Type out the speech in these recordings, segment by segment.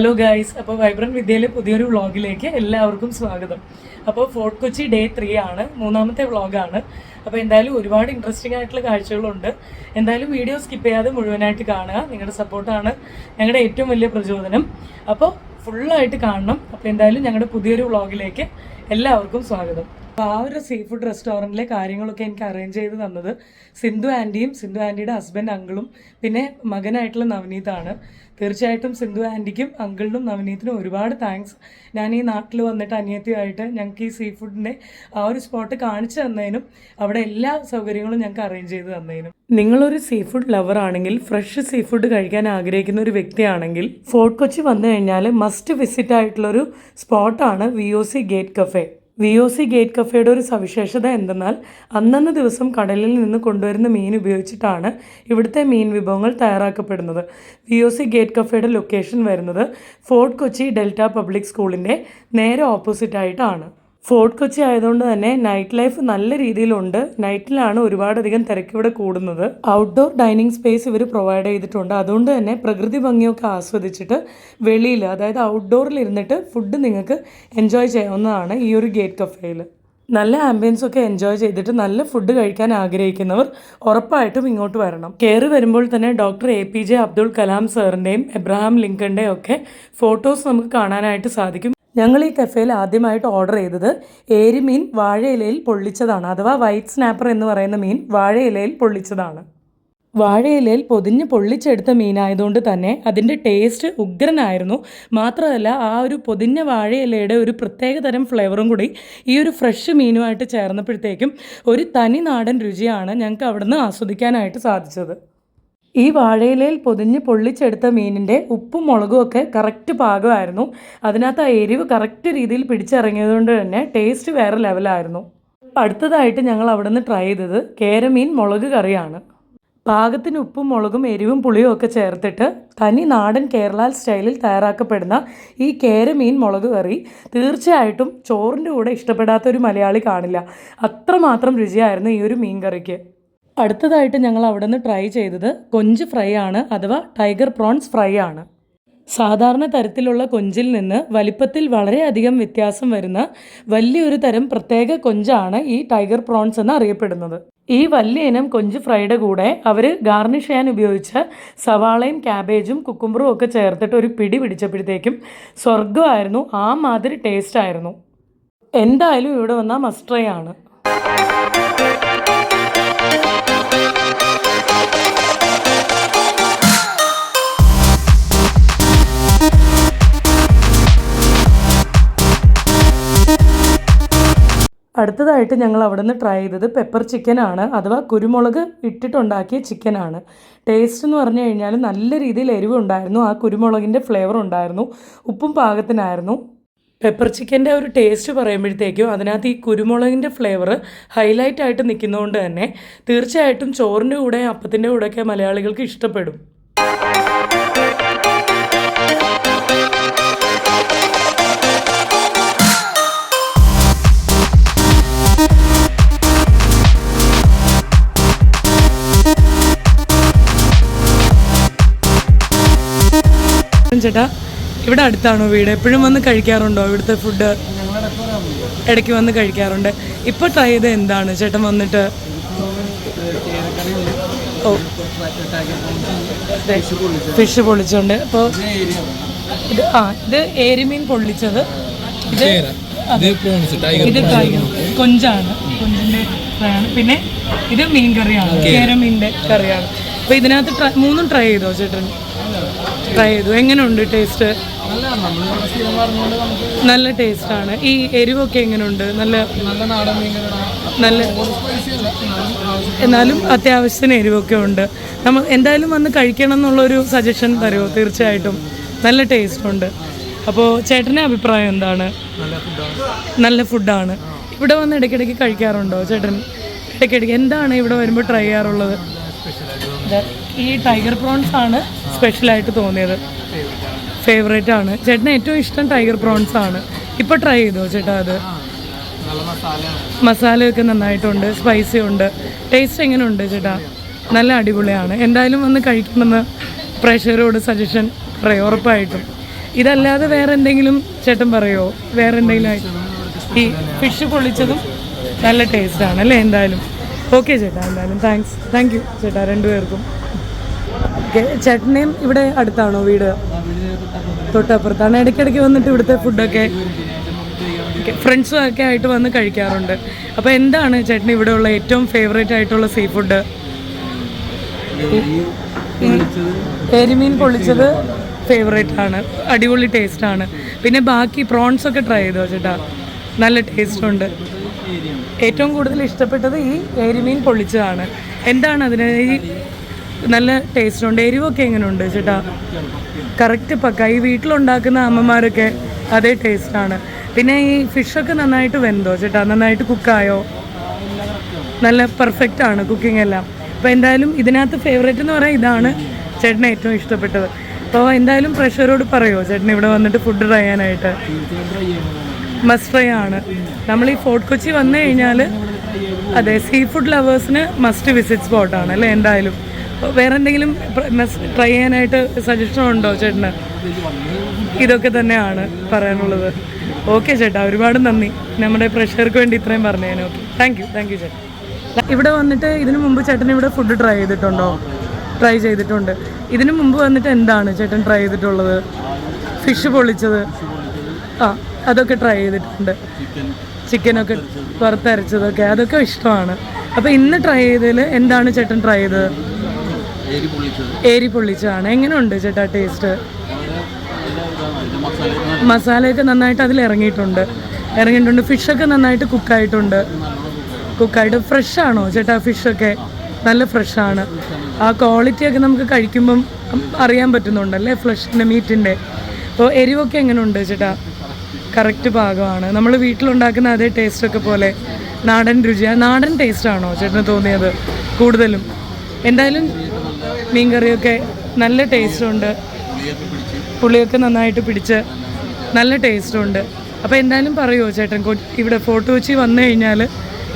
Hello guys അപ്പോൾ vibrant വിദ്യയിലെ പുതിയൊരു വ്ളോഗിലേക്ക് എല്ലാവർക്കും സ്വാഗതം. അപ്പോൾ ഫോർട്ട് കൊച്ചി ഡേ ത്രീ ആണ്. മൂന്നാമത്തെ വ്ളോഗാണ് അപ്പോൾ എന്തായാലും ഒരുപാട് ഇൻട്രസ്റ്റിംഗ് ആയിട്ടുള്ള കാഴ്ചകളുണ്ട്. എന്തായാലും വീഡിയോ സ്കിപ്പ് ചെയ്യാതെ മുഴുവനായിട്ട് കാണുക. നിങ്ങളുടെ സപ്പോർട്ടാണ് ഞങ്ങളുടെ ഏറ്റവും വലിയ പ്രചോദനം. അപ്പോൾ ഫുള്ളായിട്ട് കാണണം. അപ്പോൾ എന്തായാലും ഞങ്ങളുടെ പുതിയൊരു വ്ളോഗിലേക്ക് എല്ലാവർക്കും സ്വാഗതം. അപ്പോൾ ആ ഒരു സീ ഫുഡ് റെസ്റ്റോറന്റിലെ കാര്യങ്ങളൊക്കെ എനിക്ക് അറേഞ്ച് ചെയ്ത് തന്നത് സിന്ധു ആന്റിയും സിന്ധു ആന്റിയുടെ ഹസ്ബൻഡ് അങ്കിളും പിന്നെ മകനായിട്ടുള്ള നവനീതാണ്. തീർച്ചയായിട്ടും സിന്ധു ആന്റിക്കും അങ്കിളിനും നവനീത്തിനും ഒരുപാട് താങ്ക്സ് ഞാൻ ഈ നാട്ടിൽ വന്നിട്ട് അനിയത്തിയായിട്ട് ഞങ്ങൾക്ക് ഈ സീ ഫുഡിന്റെ ആ ഒരു സ്പോട്ട് കാണിച്ചു തന്നതിനും അവിടെ എല്ലാ സൗകര്യങ്ങളും ഞങ്ങൾക്ക് അറേഞ്ച് ചെയ്ത് തന്നതിനും. നിങ്ങളൊരു സീ ഫുഡ് ലവർ ആണെങ്കിൽ ഫ്രഷ് സീ ഫുഡ് കഴിക്കാൻ ആഗ്രഹിക്കുന്ന ഒരു വ്യക്തിയാണെങ്കിൽ ഫോർട്ട് കൊച്ചി വന്നു കഴിഞ്ഞാൽ മസ്റ്റ് വിസിറ്റ് ആയിട്ടുള്ളൊരു സ്പോട്ടാണ് V O C gate cafe V O C gate കഫേയുടെ ഒരു സവിശേഷത എന്തെന്നാൽ അന്നന്ന് ദിവസം കടലിൽ നിന്ന് കൊണ്ടുവരുന്ന മീൻ ഉപയോഗിച്ചിട്ടാണ് ഇവിടുത്തെ മീൻ വിഭവങ്ങൾ തയ്യാറാക്കപ്പെടുന്നത്. വി ഒ സി ഗേറ്റ് കഫേയുടെ ലൊക്കേഷൻ വരുന്നത് ഫോർട്ട് കൊച്ചി ഡെൽറ്റ പബ്ലിക് സ്കൂളിന്റെ നേരെ ഓപ്പോസിറ്റ് ആയിട്ടാണ് ഫോർട്ട് കൊച്ചി ആയതുകൊണ്ട് തന്നെ നൈറ്റ് ലൈഫ് നല്ല രീതിയിലുണ്ട്. നൈറ്റിലാണ് ഒരുപാടധികം തിരക്ക് ഇവിടെ കൂടുന്നത്. ഔട്ട്ഡോർ ഡൈനിങ് സ്പേസ് ഇവർ പ്രൊവൈഡ് ചെയ്തിട്ടുണ്ട്. അതുകൊണ്ട് തന്നെ പ്രകൃതി ഭംഗിയൊക്കെ ആസ്വദിച്ചിട്ട് വെളിയിൽ അതായത് ഔട്ട്ഡോറിൽ ഇരുന്നിട്ട് ഫുഡ് നിങ്ങൾക്ക് എൻജോയ് ചെയ്യാവുന്നതാണ് ഈ ഒരു ഗേറ്റ് കഫേയിൽ നല്ല ആംബിയൻസ് ഒക്കെ എൻജോയ് ചെയ്തിട്ട് നല്ല ഫുഡ് കഴിക്കാൻ ആഗ്രഹിക്കുന്നവർ ഉറപ്പായിട്ടും ഇങ്ങോട്ട് വരണം. കയറി വരുമ്പോൾ തന്നെ doctor A P J Abdul Kalam സാറിന്റെയും Abraham ലിങ്കന്റെയും ഒക്കെ ഫോട്ടോസ് നമുക്ക് കാണാനായിട്ട് സാധിക്കും. ഞങ്ങൾ ഈ കഫേയിൽ ആദ്യമായിട്ട് ഓർഡർ ചെയ്തത് ഏരിമീൻ വാഴയിലയിൽ പൊള്ളിച്ചതാണ് അഥവാ വൈറ്റ് സ്നാപ്പർ എന്ന് പറയുന്ന മീൻ വാഴയിലയിൽ പൊള്ളിച്ചതാണ്. വാഴയിലയിൽ പൊതിഞ്ഞ് പൊള്ളിച്ചെടുത്ത മീനായതുകൊണ്ട് തന്നെ അതിന്റെ ടേസ്റ്റ് ഉഗ്രനായിരുന്നു. മാത്രമല്ല ആ ഒരു പൊതിഞ്ഞ വാഴയിലയുടെ ഒരു പ്രത്യേക തരം ഫ്ലേവറും കൂടി ഈ ഒരു ഫ്രഷ് മീനുമായിട്ട് ചേർന്നപ്പോഴത്തേക്കും ഒരു തനി നാടൻ രുചിയാണ് ഞങ്ങൾക്ക് അവിടുന്ന് ആസ്വദിക്കാനായിട്ട് സാധിച്ചത്. ഈ വാഴയിലയിൽ പൊതിഞ്ഞ് പൊള്ളിച്ചെടുത്ത മീനിന്റെ ഉപ്പും മുളകും ഒക്കെ കറക്റ്റ് പാകമായിരുന്നു. അതിനകത്ത് ആ എരിവ് കറക്റ്റ് രീതിയിൽ പിടിച്ചിറങ്ങിയതുകൊണ്ട് തന്നെ ടേസ്റ്റ് വേറെ ലെവലായിരുന്നു അടുത്തതായിട്ട് ഞങ്ങൾ അവിടെ നിന്ന് ട്രൈ ചെയ്തത് കേരമീൻ മുളക് കറിയാണ്. പാകത്തിന് ഉപ്പും മുളകും എരിവും പുളിയും ഒക്കെ ചേർത്തിട്ട് തനി നാടൻ കേരള സ്റ്റൈലിൽ തയ്യാറാക്കപ്പെടുന്ന ഈ കേരമീൻ മുളക് കറി തീർച്ചയായിട്ടും ചോറിന്റെ കൂടെ ഇഷ്ടപ്പെടാത്ത ഒരു മലയാളി കാണില്ല. അത്രമാത്രം രുചിയായിരുന്നു ഈ ഒരു മീൻ കറിക്ക്. അടുത്തതായിട്ട് ഞങ്ങൾ അവിടെ നിന്ന് ട്രൈ ചെയ്തത് കൊഞ്ച് ഫ്രൈ ആണ് അഥവാ ടൈഗർ പ്രോൺസ് ഫ്രൈ ആണ്. സാധാരണ തരത്തിലുള്ള കൊഞ്ചിൽ നിന്ന് വലിപ്പത്തിൽ വളരെയധികം വ്യത്യാസം വരുന്ന വലിയൊരു തരം പ്രത്യേക കൊഞ്ചാണ് ഈ ടൈഗർ പ്രോൺസ് എന്ന് അറിയപ്പെടുന്നത്. ഈ വലിയ ഇനം കൊഞ്ച് ഫ്രൈയുടെ കൂടെ അവർ ഗാർണിഷ് ചെയ്യാൻ ഉപയോഗിച്ച സവാളയും ക്യാബേജും കുക്കുംബറും ഒക്കെ ചേർത്തിട്ട് ഒരു പിടി പിടിച്ചപ്പോഴത്തേക്കും സ്വർഗമായിരുന്നു ആ മാതിരി ടേസ്റ്റ് ആയിരുന്നു. എന്തായാലും ഇവിടെ വന്നാൽ മസ്റ്റ് ആണ്. അടുത്തതായിട്ട് ഞങ്ങൾ അവിടെ നിന്ന് ട്രൈ ചെയ്തത് പെപ്പർ ചിക്കനാണ് അഥവാ കുരുമുളക് ഇട്ടിട്ടുണ്ടാക്കിയ ചിക്കനാണ് ടേസ്റ്റ് എന്ന് പറഞ്ഞു കഴിഞ്ഞാൽ നല്ല രീതിയിൽ എരിവുണ്ടായിരുന്നു. ആ കുരുമുളകിന്റെ ഫ്ലേവർ ഉണ്ടായിരുന്നു. ഉപ്പും പാകത്തിനായിരുന്നു. പെപ്പർ ചിക്കന്റെ ഒരു ടേസ്റ്റ് പറയുമ്പോഴത്തേക്കും അതിനകത്ത് ഈ കുരുമുളകിന്റെ ഫ്ലേവർ ഹൈലൈറ്റ് ആയിട്ട് നിൽക്കുന്നതുകൊണ്ട് തന്നെ തീർച്ചയായിട്ടും ചോറിന്റെ കൂടെ അപ്പത്തിന്റെ കൂടെയൊക്കെ മലയാളികൾക്ക് ഇഷ്ടപ്പെടും. ചേട്ടാ ഇവിടെ അടുത്താണോ വീട്? എപ്പോഴും വന്ന് കഴിക്കാറുണ്ടോ ഇവിടുത്തെ ഫുഡ് ഇടയ്ക്ക് വന്ന് കഴിക്കാറുണ്ട്. ഇപ്പോൾ ട്രൈ ചെയ്ത് എന്താണ്? ചേട്ടൻ വന്നിട്ട്? ഓ. ഫിഷ് പൊള്ളിച്ചുണ്ട്. അപ്പോൾ ഇത് ആ ഇത് ഏരിമീൻ പൊള്ളിച്ചത്. ഇത് ഇത് കൊഞ്ചാണ്. കൊഞ്ചിന്റെ ആണ് പിന്നെ ഇത് മീൻ കറിയാണ് കേരമീന്റെ കറിയാണ്. അപ്പോൾ ഇതിനകത്ത് മൂന്നും ട്രൈ ചെയ്തോ ചേട്ടൻ? ട്രൈ ചെയ്തു. എങ്ങനെയുണ്ട് ടേസ്റ്റ് നല്ല ടേസ്റ്റ് ആണ്. ഈ എരിവൊക്കെ എങ്ങനെയുണ്ട് നല്ല നല്ല എന്നാലും അത്യാവശ്യത്തിന് എരിവൊക്കെ ഉണ്ട്. നമ്മൾ എന്തായാലും വന്ന് കഴിക്കണം എന്നുള്ളൊരു സജഷൻ തരുമോ തീർച്ചയായിട്ടും. നല്ല ടേസ്റ്റ് ഉണ്ട്. അപ്പോൾ ചേട്ടന്റെ അഭിപ്രായം എന്താണ്? നല്ല ഫുഡാണ് ഇവിടെ വന്ന് ഇടയ്ക്കിടയ്ക്ക് കഴിക്കാറുണ്ടോ? ചേട്ടൻ ഇടയ്ക്കിടയ്ക്ക് എന്താണ് ഇവിടെ വരുമ്പോൾ ട്രൈ ചെയ്യാറുള്ളത്? ഈ ടൈഗർ പ്രോൺസ് ആണ് സ്പെഷ്യലായിട്ട് തോന്നിയത്. ഫേവറേറ്റ് ആണ്. ചേട്ടന് ഏറ്റവും ഇഷ്ടം ടൈഗർ പ്രോൺസ് ആണ്. ഇപ്പൊ ട്രൈ ചെയ്തോ ചേട്ടാ അത്? മസാലയൊക്കെ നന്നായിട്ടുണ്ട് സ്പൈസി ഉണ്ട്. ടേസ്റ്റ് എങ്ങനെ ഉണ്ട് ചേട്ടാ? നല്ല അടിപൊളിയാണ്. എന്തായാലും വന്ന് കഴിക്കണമെന്ന് പ്രഷറോട് സജഷൻ പറയും ഉറപ്പായിട്ടും. ഇതല്ലാതെ വേറെ എന്തെങ്കിലും ചേട്ടൻ പറയോ? വേറെ എന്തെങ്കിലും ആയി- ഈ ഫിഷ് പൊള്ളിച്ചതും നല്ല ടേസ്റ്റാണ് അല്ലേ? എന്തായാലും. ഓക്കെ ചേട്ടാ എന്തായാലും. താങ്ക്സ് താങ്ക് യു ചേട്ടാ രണ്ടുപേർക്കും. ഓക്കെ. ചേട്ടനെയും ഇവിടെ അടുത്താണോ വീട്? തൊട്ടപ്പുറത്താണ് ഇടയ്ക്കിടയ്ക്ക് വന്നിട്ട് ഇവിടുത്തെ ഫുഡൊക്കെ ഫ്രണ്ട്സും ഒക്കെ ആയിട്ട് വന്ന് കഴിക്കാറുണ്ട്. അപ്പോൾ എന്താണ് ചേട്ടന് ഇവിടെയുള്ള ഏറ്റവും ഫേവറേറ്റ് ആയിട്ടുള്ള സീ ഫുഡ് എരിമീൻ പൊളിച്ചത് ഫേവറേറ്റ് ആണ്. അടിപൊളി ടേസ്റ്റ് ആണ്. പിന്നെ ബാക്കി പ്രോൺസ് ഒക്കെ ട്രൈ ചെയ്തോ ചേട്ടാ? നല്ല ടേസ്റ്റ് ഉണ്ട്. ഏറ്റവും കൂടുതൽ ഇഷ്ടപ്പെട്ടത് ഈ എരിമീൻ പൊള്ളിച്ചതാണ്. എന്താണ് അതിന് ഈ നല്ല ടേസ്റ്റ് ഉണ്ട് എരിവൊക്കെ എങ്ങനെയുണ്ട് ചേട്ടാ? കറക്റ്റ് പക്ക. ഈ വീട്ടിലുണ്ടാക്കുന്ന അമ്മമാരൊക്കെ അതേ ടേസ്റ്റാണ്. പിന്നെ ഈ ഫിഷൊക്കെ നന്നായിട്ട് വെന്തോ ചേട്ടാ? നന്നായിട്ട് കുക്കായോ? നല്ല പെർഫെക്റ്റ് ആണ് കുക്കിംഗ് എല്ലാം. അപ്പോൾ എന്തായാലും ഇതിനകത്ത് ഫേവറേറ്റ് എന്ന് പറയാൻ ഇതാണ് ചേട്ടന് ഏറ്റവും ഇഷ്ടപ്പെട്ടത്. അപ്പോൾ എന്തായാലും പ്രഷറോട് പറയുമോ ചേട്ടൻ ഇവിടെ വന്നിട്ട് ഫുഡ് ട്രൈ ചെയ്യാനായിട്ട്? മസ്റ്റ് ട്രൈ ആണ്. നമ്മൾ ഈ ഫോർട്ട് കൊച്ചി വന്നു കഴിഞ്ഞാൽ അതെ സീ ഫുഡ് ലവേഴ്സിന് മസ്റ്റ് വിസിറ്റ് സ്പോട്ടാണ് അല്ലേ എന്തായാലും? വേറെ എന്തെങ്കിലും ട്രൈ ചെയ്യാനായിട്ട് സജഷൻ ഉണ്ടോ ചേട്ടന്? ഇതൊക്കെ തന്നെയാണ് പറയാനുള്ളത്. ഓക്കെ ചേട്ടാ ഒരുപാട് നന്ദി. നമ്മുടെ പ്രഷർക്ക് വേണ്ടി ഇത്രയും പറഞ്ഞതിന്. Okay thank you thank you ചേട്ടാ. ഇവിടെ വന്നിട്ട് ഇതിനു മുമ്പ് ചേട്ടൻ ഇവിടെ ഫുഡ് ട്രൈ ചെയ്തിട്ടുണ്ടോ? ട്രൈ ചെയ്തിട്ടുണ്ട്. ഇതിനു മുമ്പ് വന്നിട്ട് എന്താണ് ചേട്ടൻ ട്രൈ ചെയ്തിട്ടുള്ളത്? ഫിഷ് പൊള്ളിച്ചത് ആ അതൊക്കെ ട്രൈ ചെയ്തിട്ടുണ്ട്. ചിക്കനൊക്കെ വറുത്തരച്ചതൊക്കെ അതൊക്കെ ഇഷ്ടമാണ്. അപ്പോൾ ഇന്ന് ട്രൈ ചെയ്തതിൽ എന്താണ് ചേട്ടൻ ട്രൈ ചെയ്തത്? ഏരി പൊള്ളിച്ചത്. ഏരി പൊള്ളിച്ചതാണ്. എങ്ങനെയുണ്ട് ചേട്ടാ ടേസ്റ്റ് മസാലയൊക്കെ നന്നായിട്ട് അതിൽ ഇറങ്ങിയിട്ടുണ്ട്. ഇറങ്ങിയിട്ടുണ്ട്. ഫിഷൊക്കെ നന്നായിട്ട് കുക്കായിട്ടുണ്ട് കുക്കായിട്ട് ഫ്രഷ് ആണോ ചേട്ടാ ഫിഷൊക്കെ നല്ല ഫ്രഷ് ആണ്. ആ ക്വാളിറ്റി ഒക്കെ നമുക്ക് കഴിക്കുമ്പം അറിയാൻ പറ്റുന്നുണ്ടല്ലേ ഫ്ലഷിന്റെ മീറ്റിന്റെ അപ്പോൾ എരിവൊക്കെ എങ്ങനെയുണ്ട് ചേട്ടാ? കറക്റ്റ് പാകമാണ് നമ്മൾ വീട്ടിലുണ്ടാക്കുന്ന അതേ ടേസ്റ്റൊക്കെ പോലെ നാടൻ രുചിയാണ് നാടൻ ടേസ്റ്റാണോ ചേട്ടന് തോന്നിയത് കൂടുതലും? എന്തായാലും മീൻകറിയൊക്കെ നല്ല ടേസ്റ്റുണ്ട്. പുളിയൊക്കെ നന്നായിട്ട് പിടിച്ച് നല്ല ടേസ്റ്റുണ്ട്. അപ്പോൾ എന്തായാലും പറയുമോ ചേട്ടൻ ഇവിടെ ഫോർട്ട് കൊച്ചി വന്നു കഴിഞ്ഞാൽ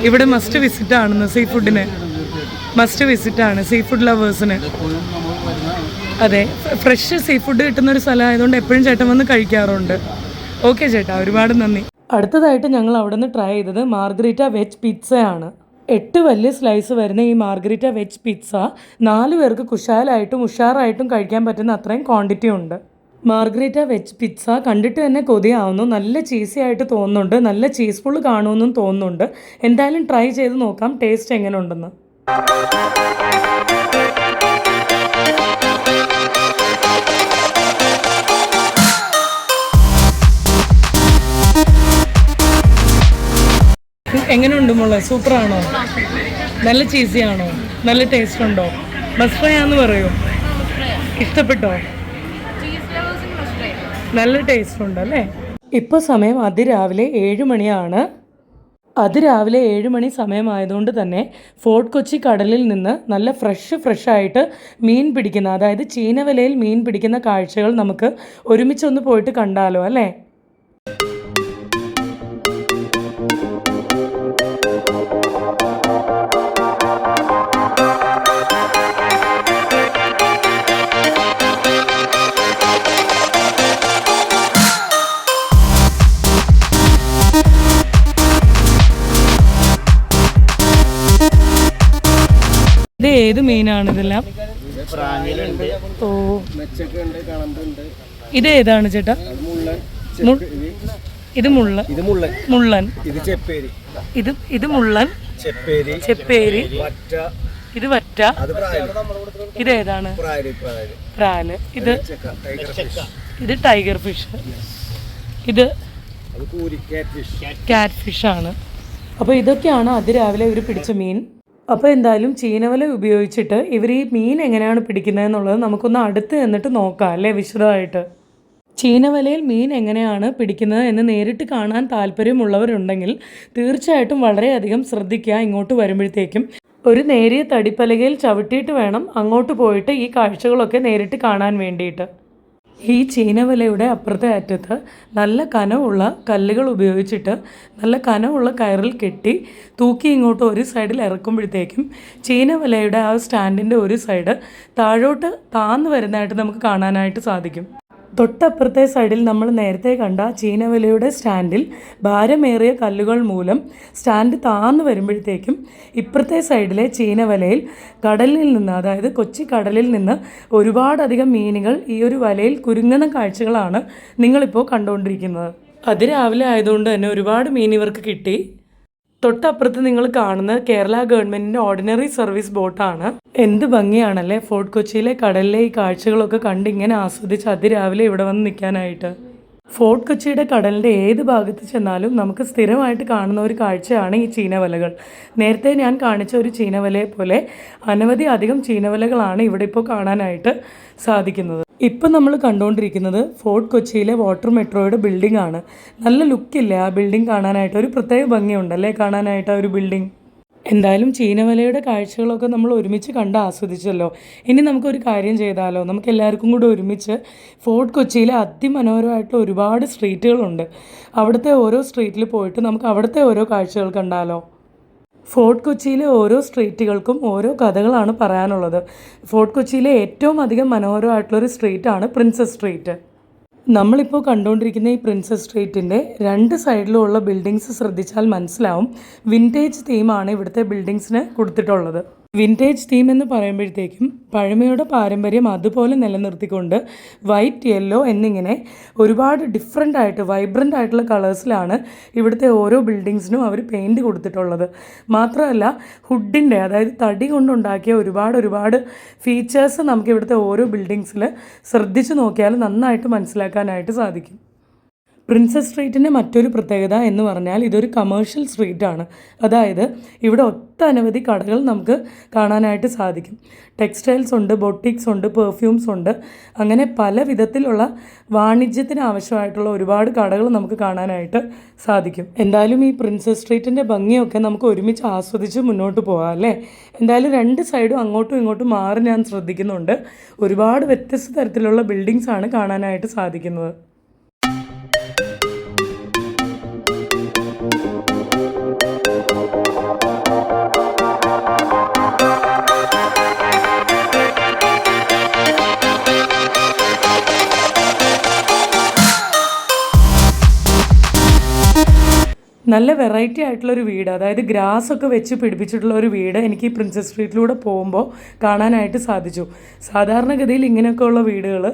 ഇവിടെ മസ്റ്റ് വിസിറ്റ് ആണെന്ന് സീ ഫുഡിന് മസ്റ്റ് വിസിറ്റ് ആണ് സീ ഫുഡ് ലവേഴ്സിന് അതെ ഫ്രഷ് സീ ഫുഡ് കിട്ടുന്ന ഒരു സ്ഥലം ആയതുകൊണ്ട് എപ്പോഴും ചേട്ടൻ വന്ന് കഴിക്കാറുണ്ട്. ഓക്കെ ചേട്ടാ ഒരുപാട് നന്ദി. അടുത്തതായിട്ട് ഞങ്ങൾ അവിടെ നിന്ന് ട്രൈ ചെയ്തത് മാർഗരീറ്റ വെജ് പിസ്സയാണ് എട്ട് വലിയ സ്ലൈസ് വരുന്ന ഈ മാർഗരീറ്റ വെജ് പിസ്സ നാല് പേർക്ക് കുശാലായിട്ടും ഉഷാറായിട്ടും കഴിക്കാൻ പറ്റുന്ന അത്രയും ക്വാണ്ടിറ്റി ഉണ്ട്. മാർഗരീറ്റ വെജ് പിസ്സ കണ്ടിട്ട് തന്നെ കൊതിയാവുന്നു. നല്ല ചീസി ആയിട്ട് തോന്നുന്നുണ്ട്. നല്ല ചീസ് ഫുൾ കാണുമെന്നും തോന്നുന്നുണ്ട്. എന്തായാലും ട്രൈ ചെയ്ത് നോക്കാം. ടേസ്റ്റ് എങ്ങനെ ഉണ്ടെന്ന് എങ്ങനെയുണ്ട് മോളെ? സൂപ്പറാണോ? നല്ല ചീസി ആണോ? നല്ല ടേസ്റ്റ് ഉണ്ടോ? ബസ് ഫ്രൈ ആന്ന് പറയൂ. ഇഷ്ടപ്പെട്ടോ? നല്ല ടേസ്റ്റ് ഉണ്ട് അല്ലേ? ഇപ്പോൾ സമയം അതിരാവിലെ ഏഴ് മണിയാണ്. അതിരാവിലെ ഏഴ് മണി സമയമായതുകൊണ്ട് തന്നെ ഫോർട്ട് കൊച്ചി കടലിൽ നിന്ന് നല്ല ഫ്രഷ് ഫ്രഷായിട്ട് മീൻ പിടിക്കുന്ന അതായത് ചീനവലയിൽ മീൻ പിടിക്കുന്ന കാഴ്ചകൾ നമുക്ക് ഒരുമിച്ചൊന്ന് പോയിട്ട് കണ്ടാലോ അല്ലേ? ഇത് ഏത് മീനാണ് ഇതെല്ലാം? ഓ. ഇത് ഏതാണ് ചേട്ടാ? ഇത് മുള്ള ഇത് മുള്ളൻ. മുള്ളൻ. ഇത് ചെപ്പേരി. ഇത് ഇത് മുള്ളൻ. ചെപ്പേരി. ചെപ്പേരി. വറ്റ. ഇത് വറ്റ. ഇത് ഏതാണ്? പ്രാൽ ഇത് ഇത് ടൈഗർ ഫിഷ്. ഇത് കാറ്റ് ഫിഷ്. ആണ്. അപ്പൊ അപ്പോൾ ഇതൊക്കെയാണ് അതിരാവിലെ ഇവർ പിടിച്ച മീൻ. അപ്പോൾ എന്തായാലും ചീനവല ഉപയോഗിച്ചിട്ട് ഇവർ ഈ മീൻ എങ്ങനെയാണ് പിടിക്കുന്നതെന്നുള്ളത് നമുക്കൊന്ന് അടുത്ത് നിന്നിട്ട് നോക്കാം അല്ലേ വിശദമായിട്ട്? ചീനവലയിൽ മീൻ എങ്ങനെയാണ് പിടിക്കുന്നത് എന്ന് നേരിട്ട് കാണാൻ താല്പര്യമുള്ളവരുണ്ടെങ്കിൽ തീർച്ചയായിട്ടും വളരെയധികം ശ്രദ്ധിക്കുക ഇങ്ങോട്ട് വരുമ്പോഴത്തേക്കും. ഒരു നേരിയ തടിപ്പലകയിൽ ചവിട്ടിയിട്ട് വേണം അങ്ങോട്ട് പോയിട്ട് ഈ കാഴ്ചകളൊക്കെ നേരിട്ട് കാണാൻ വേണ്ടിയിട്ട്. ഈ ചീനവലയുടെ അപ്പുറത്തെ അറ്റത്ത് നല്ല കനമുള്ള കല്ലുകൾ ഉപയോഗിച്ചിട്ട് നല്ല കനമുള്ള കയറിൽ കെട്ടി തൂക്കി ഇങ്ങോട്ട് ഒരു സൈഡിൽ ഇറക്കുമ്പോഴത്തേക്കും ചീനവലയുടെ ആ സ്റ്റാൻഡിന്റെ ഒരു സൈഡ് താഴോട്ട് താന്ന് വരുന്നതായിട്ട് നമുക്ക് കാണാനായിട്ട് സാധിക്കും. തൊട്ടപ്പുറത്തെ സൈഡിൽ നമ്മൾ നേരത്തെ കണ്ട ചീനവലയുടെ സ്റ്റാൻഡിൽ ഭാരമേറിയ കല്ലുകൾ മൂലം സ്റ്റാൻഡ് താന്നു വരുമ്പോഴത്തേക്കും ഇപ്പുറത്തെ സൈഡിലെ ചീനവലയിൽ കടലിൽ നിന്ന് അതായത് കൊച്ചി കടലിൽ നിന്ന് ഒരുപാടധികം മീനുകൾ ഈ ഒരു വലയിൽ കുരുങ്ങുന്ന കാഴ്ചകളാണ് നിങ്ങളിപ്പോൾ കണ്ടുകൊണ്ടിരിക്കുന്നത്. അതിരാവിലെ ആയതുകൊണ്ട് തന്നെ ഒരുപാട് മീൻ ഇവർക്ക് കിട്ടി. തൊട്ടപ്പുറത്ത് നിങ്ങൾ കാണുന്നത് കേരള ഗവൺമെന്റിന്റെ ഓർഡിനറി സർവീസ് ബോട്ടാണ് എന്ത് ഭംഗിയാണല്ലേ ഫോർട്ട് കൊച്ചിയിലെ കടലിലെ ഈ കാഴ്ചകളൊക്കെ കണ്ട് ഇങ്ങനെ ആസ്വദിച്ച് അതിരാവിലെ ഇവിടെ വന്ന് നിൽക്കാനായിട്ട്. ഫോർട്ട് കൊച്ചിയുടെ കടലിന്റെ ഏത് ഭാഗത്ത് ചെന്നാലും നമുക്ക് സ്ഥിരമായിട്ട് കാണുന്ന ഒരു കാഴ്ചയാണ് ഈ ചീനവലകൾ. നേരത്തെ ഞാൻ കാണിച്ച ഒരു ചീനവലയെ പോലെ അനവധി അധികം ചീനവലകളാണ് ഇവിടെ ഇപ്പോൾ കാണാനായിട്ട് സാധിക്കുന്നത്. ഇപ്പം നമ്മൾ കണ്ടുകൊണ്ടിരിക്കുന്നത് ഫോർട്ട് കൊച്ചിയിലെ വാട്ടർ മെട്രോയുടെ ബിൽഡിംഗ് ആണ് നല്ല ലുക്കില്ലേ ആ ബിൽഡിംഗ് കാണാനായിട്ട്? ഒരു പ്രത്യേക ഭംഗിയുണ്ടല്ലേ കാണാനായിട്ട് ആ ഒരു ബിൽഡിംഗ്? എന്തായാലും ചീനവലയുടെ കാഴ്ചകളൊക്കെ നമ്മൾ ഒരുമിച്ച് കണ്ട് ആസ്വദിച്ചല്ലോ. ഇനി നമുക്കൊരു കാര്യം ചെയ്താലോ? നമുക്ക് എല്ലാവർക്കും കൂടെ ഒരുമിച്ച് ഫോർട്ട് കൊച്ചിയിലെ അതിമനോഹരമായിട്ടുള്ള ഒരുപാട് സ്ട്രീറ്റുകളുണ്ട്. അവിടുത്തെ ഓരോ സ്ട്രീറ്റിൽ പോയിട്ട് നമുക്ക് അവിടുത്തെ ഓരോ കാഴ്ചകൾ കണ്ടാലോ? ഫോർട്ട് കൊച്ചിയിലെ ഓരോ സ്ട്രീറ്റുകൾക്കും ഓരോ കഥകളാണ് പറയാനുള്ളത്. ഫോർട്ട് കൊച്ചിയിലെ ഏറ്റവും അധികം മനോഹരമായിട്ടുള്ളൊരു സ്ട്രീറ്റാണ് പ്രിൻസസ് സ്ട്രീറ്റ്. നമ്മളിപ്പോൾ കണ്ടുകൊണ്ടിരിക്കുന്ന ഈ പ്രിൻസസ് സ്ട്രീറ്റിന്റെ രണ്ട് സൈഡിലുമുള്ള ബിൽഡിങ്സ് ശ്രദ്ധിച്ചാൽ മനസ്സിലാവും. വിന്റേജ് തീമാണ് ഇവിടുത്തെ ബിൽഡിങ്സിന് കൊടുത്തിട്ടുള്ളത്. വിന്റേജ് തീം എന്ന് പറയുമ്പോഴത്തേക്കും പഴമയുടെ പാരമ്പര്യം അതുപോലെ നിലനിർത്തിക്കൊണ്ട് വൈറ്റ് യെല്ലോ എന്നിങ്ങനെ ഒരുപാട് ഡിഫറെന്റ് ആയിട്ട് വൈബ്രന്റ് ആയിട്ടുള്ള കളേഴ്സിലാണ് ഇവിടുത്തെ ഓരോ ബിൽഡിങ്സിനും അവർ പെയിന്റ് കൊടുത്തിട്ടുള്ളത്. മാത്രമല്ല ഹുഡിന്റെ അതായത് തടി കൊണ്ടുണ്ടാക്കിയ ഒരുപാട് ഒരുപാട് ഫീച്ചേഴ്സ് നമുക്ക് ഇവിടുത്തെ ഓരോ ബിൽഡിങ്സിൽ ശ്രദ്ധിച്ചു നോക്കിയാൽ നന്നായിട്ട് മനസ്സിലാക്കാനായിട്ട് സാധിക്കും. പ്രിൻസസ് സ്ട്രീറ്റിന്റെ മറ്റൊരു പ്രത്യേകത എന്ന് പറഞ്ഞാൽ ഇതൊരു കമേഴ്ഷ്യൽ സ്ട്രീറ്റാണ് അതായത് ഇവിടെ ഒട്ടനവധി കടകൾ നമുക്ക് കാണാനായിട്ട് സാധിക്കും. ടെക്സ്റ്റൈൽസ് ഉണ്ട് ബൊട്ടിക്സ് ഉണ്ട് പെർഫ്യൂംസ് ഉണ്ട്. അങ്ങനെ പല വിധത്തിലുള്ള വാണിജ്യത്തിന് ആവശ്യമായിട്ടുള്ള ഒരുപാട് കടകൾ നമുക്ക് കാണാനായിട്ട് സാധിക്കും. എന്തായാലും ഈ പ്രിൻസസ് സ്ട്രീറ്റിന്റെ ഭംഗിയൊക്കെ നമുക്ക് ഒരുമിച്ച് ആസ്വദിച്ച് മുന്നോട്ട് പോകാം അല്ലേ? എന്തായാലും രണ്ട് സൈഡും അങ്ങോട്ടും ഇങ്ങോട്ടും മാറി ഞാൻ ശ്രദ്ധിക്കുന്നുണ്ട്. ഒരുപാട് വ്യത്യസ്ത തരത്തിലുള്ള ബിൽഡിങ്സാണ് കാണാനായിട്ട് സാധിക്കുന്നത്. നല്ല വെറൈറ്റി ആയിട്ടുള്ള ഒരു വീട് അതായത് ഗ്രാസ് ഒക്കെ വെച്ച് പിടിപ്പിച്ചിട്ടുള്ള ഒരു വീട് എനിക്ക് ഈ പ്രിൻസസ് സ്ട്രീറ്റിലൂടെ പോകുമ്പോൾ കാണാനായിട്ട് സാധിച്ചു. സാധാരണഗതിയിൽ ഇങ്ങനെയൊക്കെയുള്ള വീടുകൾ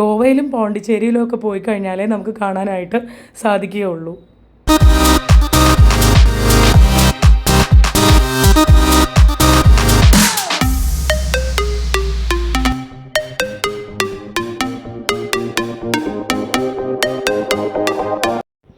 ഗോവയിലും പോണ്ടിച്ചേരിയിലും ഒക്കെ പോയി കഴിഞ്ഞാലേ നമുക്ക് കാണാനായിട്ട് സാധിക്കുകയുള്ളൂ.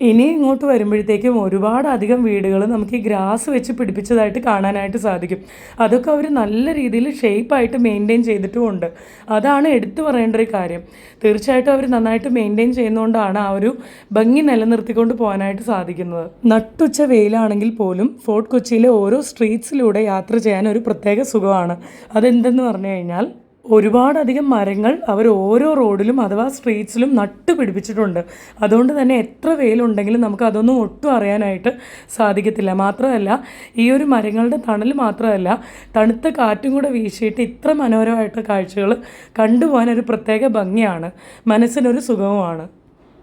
ഇനി ഇങ്ങോട്ട് വരുമ്പോഴത്തേക്കും ഒരുപാട് അധികം വീടുകൾ നമുക്ക് ഈ ഗ്രാസ് വെച്ച് പിടിപ്പിച്ചതായിട്ട് കാണാനായിട്ട് സാധിക്കും. അതൊക്കെ അവർ നല്ല രീതിയിൽ ഷേപ്പായിട്ട് മെയിന്റെയിൻ ചെയ്തിട്ടുമുണ്ട്. അതാണ് എടുത്തു പറയേണ്ട ഒരു കാര്യം. തീർച്ചയായിട്ടും അവർ നന്നായിട്ട് മെയിന്റെയിൻ ചെയ്യുന്നതുകൊണ്ടാണ് ആ ഒരു ഭംഗി നിലനിർത്തിക്കൊണ്ട് പോകാനായിട്ട് സാധിക്കുന്നത്. നട്ടുച്ച വെയിലാണെങ്കിൽ പോലും ഫോർട്ട് കൊച്ചിയിലെ ഓരോ സ്ട്രീറ്റ്സിലൂടെ യാത്ര ചെയ്യാൻ ഒരു പ്രത്യേക സുഖമാണ്. അതെന്തെന്ന് പറഞ്ഞു കഴിഞ്ഞാൽ ഒരുപാടധികം മരങ്ങൾ അവർ ഓരോ റോഡിലും അഥവാ സ്ട്രീറ്റ്സിലും നട്ട് പിടിപ്പിച്ചിട്ടുണ്ട്. അതുകൊണ്ട് തന്നെ എത്ര വെയിലുണ്ടെങ്കിലും നമുക്ക് അതൊന്നും ഒട്ടും അറിയാനായിട്ട് സാധിക്കത്തില്ല. മാത്രമല്ല ഈ ഒരു മരങ്ങളുടെ തണൽ മാത്രമല്ല തണുത്ത കാറ്റും കൂടെ വീശിയിട്ട് ഇത്ര മനോഹരമായിട്ട് കാഴ്ചകൾ കണ്ടുപോകാൻ ഒരു പ്രത്യേക ഭംഗിയാണ്. മനസ്സിനൊരു സുഖവുമാണ്.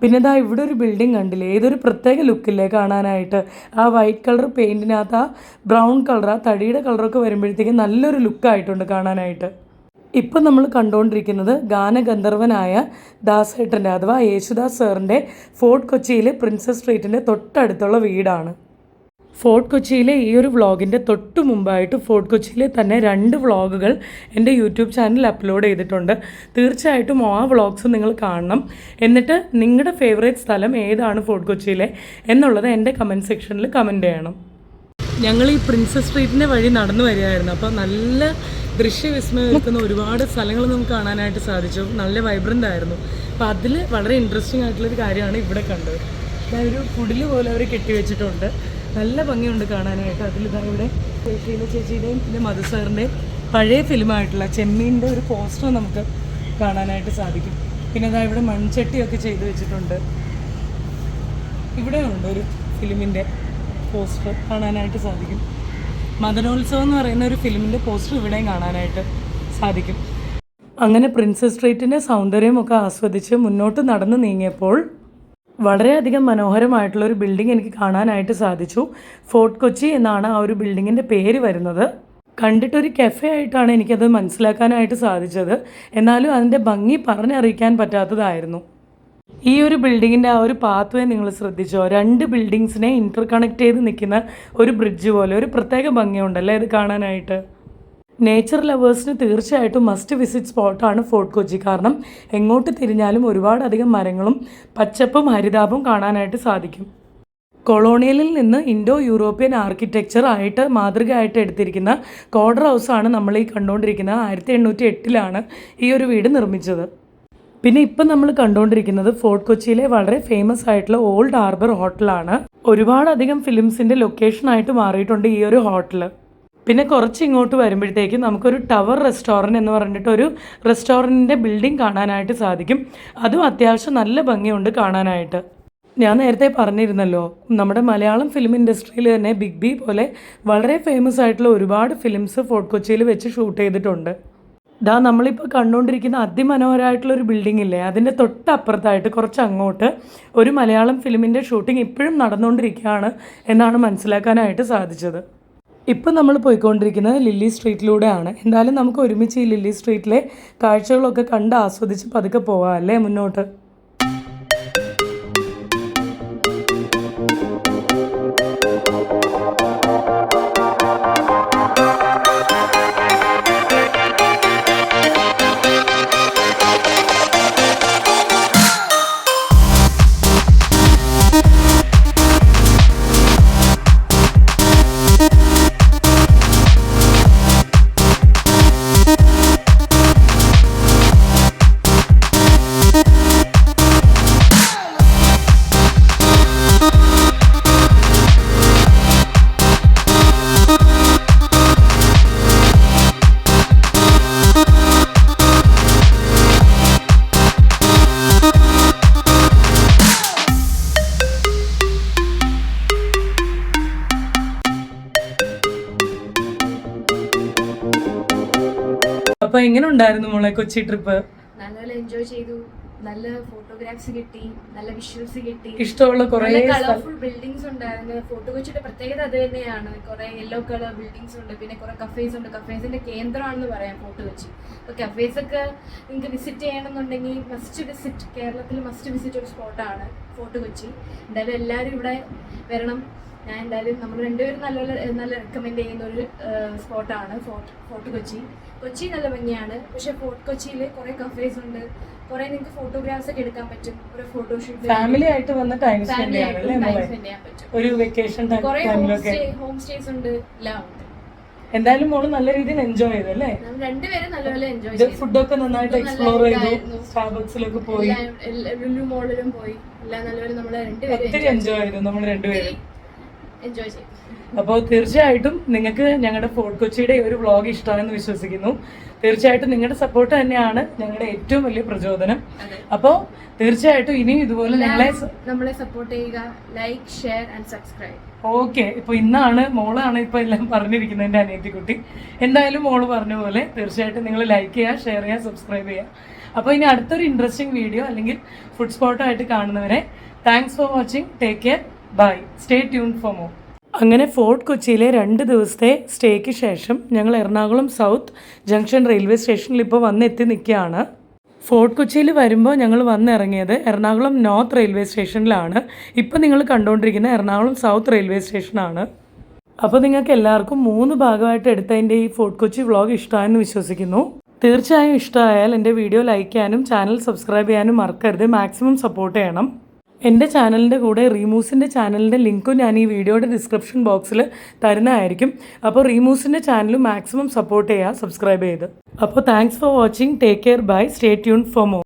പിന്നെ ഇതാ ഇവിടെ ഒരു ബിൽഡിംഗ് കണ്ടില്ലേ? ഏതൊരു പ്രത്യേക ലുക്കില്ലേ കാണാനായിട്ട്? ആ വൈറ്റ് കളർ പെയിന്റിനകത്ത് ആ ബ്രൗൺ കളർ ആ തടിയുടെ കളറൊക്കെ വരുമ്പോഴത്തേക്കും നല്ലൊരു ലുക്കായിട്ടുണ്ട് കാണാനായിട്ട്. ഇപ്പം നമ്മൾ കണ്ടുകൊണ്ടിരിക്കുന്നത് ഗാനഗന്ധർവനായ ദാസേട്ടന്റെ അഥവാ യേശുദാസ് സാറിന്റെ ഫോർട്ട് കൊച്ചിയിലെ പ്രിൻസസ് സ്ട്രീറ്റിന്റെ തൊട്ടടുത്തുള്ള വീടാണ്. ഫോർട്ട് കൊച്ചിയിലെ ഈ ഒരു വ്ളോഗിന്റെ തൊട്ട് മുമ്പായിട്ട് ഫോർട്ട് കൊച്ചിയിലെ തന്നെ രണ്ട് വ്ളോഗുകൾ എന്റെ യൂട്യൂബ് ചാനലിൽ അപ്ലോഡ് ചെയ്തിട്ടുണ്ട്. തീർച്ചയായിട്ടും ആ വ്ളോഗ്സ് നിങ്ങൾ കാണണം. എന്നിട്ട് നിങ്ങളുടെ ഫേവറേറ്റ് സ്ഥലം ഏതാണ് ഫോർട്ട് കൊച്ചിയിലെ എന്നുള്ളത് എന്റെ കമന്റ് സെക്ഷനിൽ കമന്റ് ചെയ്യണം. ഞങ്ങൾ ഈ പ്രിൻസസ് സ്ട്രീറ്റിന്റെ വഴി നടന്നു വരികയായിരുന്നു. അപ്പോൾ നല്ല ദൃശ്യവിസ്മയം ഒരുപാട് സ്ഥലങ്ങൾ നമുക്ക് കാണാനായിട്ട് സാധിച്ചു. നല്ല വൈബ്രന്റ് ആയിരുന്നു. അപ്പം അതിൽ വളരെ ഇൻട്രസ്റ്റിംഗ് ആയിട്ടുള്ളൊരു കാര്യമാണ് ഇവിടെ കണ്ടത്. ഒരു കുടിൽ പോലെ അവർ കെട്ടിവെച്ചിട്ടുണ്ട് നല്ല ഭംഗിയുണ്ട് കാണാനായിട്ട്. അതിൽ ഇതാ ഇവിടെ ചേച്ചിയുടെ ചേച്ചിയുടെയും പിന്നെ മധുസാറിന്റെയും പഴയ ഫിലിമായിട്ടുള്ള ചെമ്മീന്റെ ഒരു പോസ്റ്റർ നമുക്ക് കാണാനായിട്ട് സാധിക്കും. പിന്നെ അതാ ഇവിടെ മൺചട്ടിയൊക്കെ ചെയ്തു വെച്ചിട്ടുണ്ട്. ഇവിടെ ഉണ്ട് ഒരു ഫിലിമിന്റെ പോസ്റ്റർ കാണാനായിട്ട് സാധിക്കും. മദനോത്സവം എന്ന് പറയുന്ന ഒരു ഫിലിമിന്റെ പോസ്റ്റർ ഇവിടെയും കാണാനായിട്ട് സാധിക്കും. അങ്ങനെ പ്രിൻസസ് സ്ട്രീറ്റിന്റെ സൗന്ദര്യമൊക്കെ ആസ്വദിച്ച് മുന്നോട്ട് നടന്നു നീങ്ങിയപ്പോൾ വളരെയധികം മനോഹരമായിട്ടുള്ള ഒരു ബിൽഡിംഗ് എനിക്ക് കാണാനായിട്ട് സാധിച്ചു. ഫോർട്ട് കൊച്ചി എന്നാണ് ആ ഒരു ബിൽഡിങ്ങിന്റെ പേര് വരുന്നത്. കണ്ടിട്ടൊരു കെഫെ ആയിട്ടാണ് എനിക്കത് മനസ്സിലാക്കാനായിട്ട് സാധിച്ചത്. എന്നാലും അതിന്റെ ഭംഗി പറഞ്ഞറിയിക്കാൻ പറ്റാത്തതായിരുന്നു. ഈ ഒരു ബിൽഡിങ്ങിന്റെ ആ ഒരു പാത്വേ നിങ്ങൾ ശ്രദ്ധിച്ചോ? രണ്ട് ബിൽഡിങ്സിനെ ഇന്റർ കണക്ട് ചെയ്ത് നിൽക്കുന്ന ഒരു ബ്രിഡ്ജ് പോലെ ഒരു പ്രത്യേക ഭംഗിയുണ്ടല്ലേ ഇത് കാണാനായിട്ട്? നേച്ചർ ലവേഴ്സിന് തീർച്ചയായിട്ടും മസ്റ്റ് വിസിറ്റ് സ്പോട്ടാണ് ഫോർട്ട് കൊച്ചി കാരണം എങ്ങോട്ട് തിരിഞ്ഞാലും ഒരുപാടധികം മരങ്ങളും പച്ചപ്പും ഹരിതാപും കാണാനായിട്ട് സാധിക്കും. കൊളോണിയലിൽ നിന്ന് ഇൻഡോ യൂറോപ്യൻ ആർക്കിടെക്ചർ ആയിട്ട് മാതൃകയായിട്ട് എടുത്തിരിക്കുന്ന കോഡർ ഹൗസാണ് നമ്മൾ ഈ കണ്ടുകൊണ്ടിരിക്കുന്നത്. ആയിരത്തി എണ്ണൂറ്റി എട്ടിലാണ് ഈ ഒരു വീട് നിർമ്മിച്ചത്. പിന്നെ ഇപ്പം നമ്മൾ കണ്ടുകൊണ്ടിരിക്കുന്നത് ഫോർട്ട് കൊച്ചിയിലെ വളരെ ഫേമസ് ആയിട്ടുള്ള ഓൾഡ് ഹാർബർ ഹോട്ടലാണ്. ഒരുപാടധികം ഫിലിംസിന്റെ ലൊക്കേഷനായിട്ട് മാറിയിട്ടുണ്ട് ഈ ഒരു ഹോട്ടൽ. പിന്നെ കുറച്ച് ഇങ്ങോട്ട് വരുമ്പോഴത്തേക്കും നമുക്കൊരു ടവർ റെസ്റ്റോറന്റ് എന്ന് പറഞ്ഞിട്ട് ഒരു റെസ്റ്റോറന്റിന്റെ ബിൽഡിംഗ് കാണാനായിട്ട് സാധിക്കും. അതും അത്യാവശ്യം നല്ല ഭംഗിയുണ്ട് കാണാനായിട്ട്. ഞാൻ നേരത്തെ പറഞ്ഞിരുന്നല്ലോ നമ്മുടെ മലയാളം ഫിലിം ഇൻഡസ്ട്രിയിൽ തന്നെ ബിഗ് ബി പോലെ വളരെ ഫേമസ് ആയിട്ടുള്ള ഒരുപാട് ഫിലിംസ് ഫോർട്ട് കൊച്ചിയിൽ വെച്ച് ഷൂട്ട് ചെയ്തിട്ടുണ്ട്. ദാ നമ്മളിപ്പോൾ കണ്ടുകൊണ്ടിരിക്കുന്ന അതിമനോഹരമായിട്ടുള്ള ഒരു ബിൽഡിംഗ് ഇല്ലേ? അതിന്റെ തൊട്ടപ്പുറത്തായിട്ട് കുറച്ച് അങ്ങോട്ട് ഒരു മലയാളം ഫിലിമിന്റെ ഷൂട്ടിംഗ് ഇപ്പോഴും നടന്നുകൊണ്ടിരിക്കുകയാണ് എന്നാണ് മനസ്സിലാക്കാനായിട്ട് സാധിച്ചത്. ഇപ്പം നമ്മൾ പോയിക്കൊണ്ടിരിക്കുന്നത് ലില്ലി സ്ട്രീറ്റിലൂടെയാണ് എന്തായാലും നമുക്ക് ഒരുമിച്ച് ഈ ലില്ലി സ്ട്രീറ്റിലെ കാഴ്ചകളൊക്കെ കണ്ട് ആസ്വദിച്ച് പതുക്കെ പോവാം അല്ലേ മുന്നോട്ട്? എങ്ങനെ ഉണ്ടായിരുന്നു മോളെ കൊച്ചി ട്രിപ്പ് നല്ലപോലെ എൻജോയ് ചെയ്തു. നല്ല ഫോട്ടോഗ്രാഫ്സ് കിട്ടി നല്ല വിഷ്വൽസ് കിട്ടി. ഇഷ്ടമുള്ള കുറേ കളർഫുൾ ബിൽഡിങ്സ് ഉണ്ടായിരുന്നു. ഫോട്ടോ കൊച്ചിയുടെ പ്രത്യേകത അത് തന്നെയാണ്. കുറെ യെല്ലോ കളർ ബിൽഡിങ്സ് ഉണ്ട് പിന്നെ കുറെ കഫേസ് ഉണ്ട്. കഫേസിന്റെ കേന്ദ്രമാണെന്ന് പറയാം ഫോട്ടോ കൊച്ചി. അപ്പൊ കഫേസ് ഒക്കെ നിങ്ങൾക്ക് വിസിറ്റ് ചെയ്യണമെന്നുണ്ടെങ്കിൽ മസ്റ്റ് വിസിറ്റ് കേരളത്തിൽ മസ്റ്റ് വിസിറ്റ് ഒരു സ്പോട്ടാണ് ഫോർട്ട് കൊച്ചി. എന്തായാലും എല്ലാവരും ഇവിടെ വരണം. ഞാൻ എന്തായാലും നമ്മൾ രണ്ടുപേരും നല്ല നല്ല റെക്കമെൻഡ് ചെയ്യുന്ന ഒരു സ്പോട്ടാണ് ഫോർട്ട് ഫോർട്ട് കൊച്ചി. കൊച്ചി നല്ല ഭംഗിയാണ്. പക്ഷെ ഫോർട്ട് കൊച്ചിയിൽ കുറേ കഫേസ് ഉണ്ട്. കുറേ നിങ്ങൾക്ക് ഫോട്ടോഗ്രാഫ്സ് ഒക്കെ എടുക്കാൻ പറ്റും. ഒരു ഫോട്ടോഷൂട്ട് ഫാമിലി ആയിട്ട് വന്ന് ടൈം സ്പെൻഡ് ചെയ്യാൻ പറ്റും. ഒരു വെക്കേഷൻ കുറേ ഹോം സ്റ്റേസ് ഉണ്ട്. എല്ലാം ഉണ്ട്. എന്തായാലും മോൾ നല്ല രീതിയിൽ എൻജോയ് ചെയ്തു അല്ലേ? രണ്ടുപേരും നല്ലപോലെ എൻജോയ് ചെയ്തു. ഫുഡൊക്കെ നന്നായിട്ട് എക്സ്പ്ലോർ ചെയ്തു. സ്റ്റാർബക്സിലൊക്കെ പോയി. ലുലു മോളിലും പോയി. എല്ലാം നല്ലപോലെ നമ്മൾ രണ്ടുപേരും ഒത്തിരി എൻജോയ് ചെയ്തു. നമ്മൾ രണ്ടുപേരും. എൻജോയ് ചെയ്യും. അപ്പോൾ തീർച്ചയായിട്ടും നിങ്ങൾക്ക് ഞങ്ങളുടെ ഫോർട്ട് കൊച്ചിയുടെ ഒരു വ്ളോഗ് ഇഷ്ടമാണെന്ന് വിശ്വസിക്കുന്നു. തീർച്ചയായിട്ടും നിങ്ങളുടെ സപ്പോർട്ട് തന്നെയാണ് ഞങ്ങളുടെ ഏറ്റവും വലിയ പ്രചോദനം. അപ്പോൾ തീർച്ചയായിട്ടും ഇനിയും ഇതുപോലെ ഞങ്ങളെ എല്ലാവരും നമ്മളെ സപ്പോർട്ട് ചെയ്യുക. Like share and subscribe okay ഇപ്പൊ ഇന്നാണ് മോളാണ് ഇപ്പൊ എല്ലാം പറഞ്ഞിരിക്കുന്നത് എന്റെ അനിയത്തിക്കുട്ടി. എന്തായാലും മോൾ പറഞ്ഞ പോലെ തീർച്ചയായിട്ടും നിങ്ങൾ ലൈക്ക് ചെയ്യുക ഷെയർ ചെയ്യുക സബ്സ്ക്രൈബ് ചെയ്യുക. അപ്പോൾ ഇനി അടുത്തൊരു ഇൻട്രസ്റ്റിംഗ് വീഡിയോ അല്ലെങ്കിൽ ഫുഡ് സ്പോട്ടോ ആയിട്ട് കാണുന്നവരെ thanks for watching take care bye stay tune for more അങ്ങനെ ഫോർട്ട് കൊച്ചിയിലെ രണ്ട് ദിവസത്തെ സ്റ്റേക്ക് ശേഷം ഞങ്ങൾ എറണാകുളം സൗത്ത് ജംഗ്ഷൻ റെയിൽവേ സ്റ്റേഷനിൽ ഇപ്പോൾ വന്നെത്തി നിൽക്കുകയാണ്. ഫോർട്ട് കൊച്ചിയിൽ വരുമ്പോൾ ഞങ്ങൾ വന്നിറങ്ങിയത് എറണാകുളം നോർത്ത് റെയിൽവേ സ്റ്റേഷനിലാണ്. ഇപ്പോൾ നിങ്ങൾ കണ്ടുകൊണ്ടിരിക്കുന്ന എറണാകുളം സൗത്ത് റെയിൽവേ സ്റ്റേഷനാണ്. അപ്പോൾ നിങ്ങൾക്ക് എല്ലാവർക്കും മൂന്ന് ഭാഗമായിട്ട് എടുത്തതിന്റെ ഈ ഫോർട്ട് കൊച്ചി വ്ളോഗ് ഇഷ്ടമായെന്ന് വിശ്വസിക്കുന്നു. തീർച്ചയായും ഇഷ്ടമായാൽ എന്റെ വീഡിയോ ലൈക്ക് ചെയ്യാനും ചാനൽ സബ്സ്ക്രൈബ് ചെയ്യാനും മറക്കരുത്. മാക്സിമം സപ്പോർട്ട് ചെയ്യണം. എന്റെ ചാനലിന്റെ കൂടെ റീമൂസിന്റെ ചാനലിന്റെ ലിങ്കും ഞാൻ ഈ വീഡിയോയുടെ ഡിസ്ക്രിപ്ഷൻ ബോക്സിൽ തരുന്നതായിരിക്കും. അപ്പോൾ റീമൂസിന്റെ ചാനലും മാക്സിമം സപ്പോർട്ട് ചെയ്യുക സബ്സ്ക്രൈബ് ചെയ്ത് അപ്പോൾ thanks for watching take care bye stay tune for more.